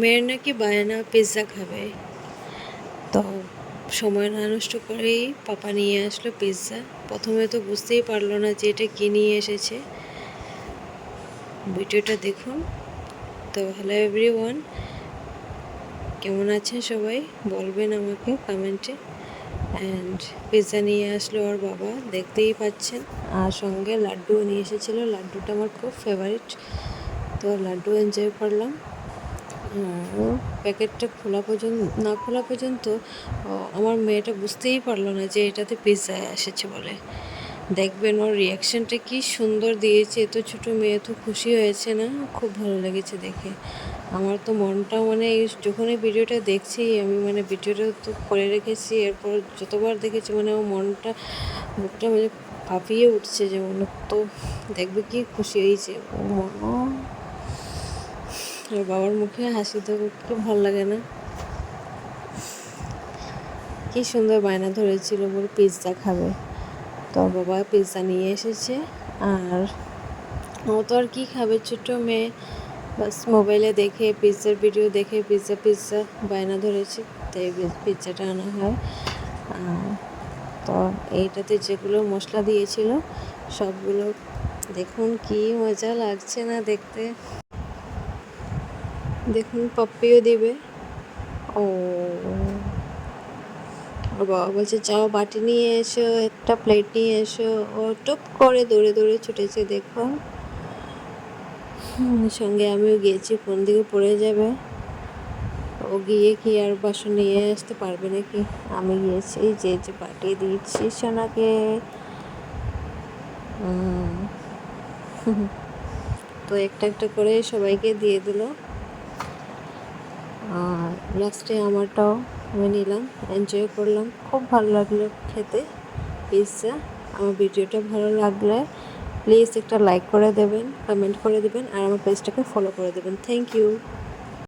মেয়ের নাকি বায়না পিৎজা খাবে। তো সময় না নষ্ট করেই পাপা নিয়ে আসলো পিৎজা প্রথমে তো বুঝতেই পারল না যে এটা কী নিয়ে এসেছে। ভিডিওটা দেখুন। তো হ্যালো এভরি ওয়ান কেমন আছেন সবাই? বলবেন আমাকে কমেন্টে অ্যান্ড পিৎজা নিয়ে আসলো ওর বাবা, দেখতেই পাচ্ছেন। আর সঙ্গে লাড্ডুও নিয়ে এসেছিল। লাড্ডুটা আমার খুব ফেভারিট তো লাড্ডু এনজয় করলাম। প্যাকেটটা খোলা পর্যন্ত, না খোলা পর্যন্ত আমার মেয়েটা বুঝতেই পারল না যে এটাতে পিৎজা এসেছে বলে। দেখবেন ওর রিয়াকশানটা কি সুন্দর দিয়েছে, এত ছোট মেয়ে তো খুশি হয়েছে না? খুব ভালো লেগেছে দেখে। আমার তো মনটা মানে যখনই ভিডিওটা দেখছি, আমি মানে ভিডিওটা তো করে রেখেছি, এরপর যতবার দেখেছি মানে আমার মনটা, মুখটা মানে কাঁপিয়ে উঠছে যেমন তো দেখবে কি খুশি হয়েছে। ও আর বাবার মুখে হাসি তো কি ভালো লাগে না। কি সুন্দর বায়না ধরেছিল বলে পিৎজা খাবে। তো বাবা পিৎজা নিয়ে এসেছে আর ও তো আর কী খাবে? ছোট মেয়ে। বাস মোবাইলে দেখে পিৎজার ভিডিও দেখে পিৎজা পিৎজা বায়না ধরেছে। তাই পিৎজাটা আনা হয়। তো এইটাতে যেগুলো মশলা দিয়েছিল, সবগুলো দেখুন কি মজা লাগছে না দেখতে। দেখুন, পপ্পিও দিবে। ও। ওর বাবা বলছে, যাও বাটি নিয়ে এসো, একটা প্লেট নিয়ে এসো। ও টপ করে দৌড়ে দৌড়ে ছুটেছে দেখো সঙ্গে আমিও গিয়েছি কোন দিকে পড়ে যাবে। ও গিয়ে কি আর বাসন নিয়ে আসতে পারবে নাকি? আমি গিয়েছি, যে যে পাঠিয়ে দিচ্ছি সোনাকে। তো একটা একটা করে সবাইকে দিয়ে দিলো। আর লাস্টে আমারটাও আমি নিলাম এনজয় করলাম। খুব ভালো লাগল খেতে পিৎজা আমার ভিডিওটা ভালো লাগলে প্লিজ একটা লাইক করে দেবেন কমেন্ট করে দেবেন, আর আমার পেজটাকে ফলো করে দেবেন। Thank you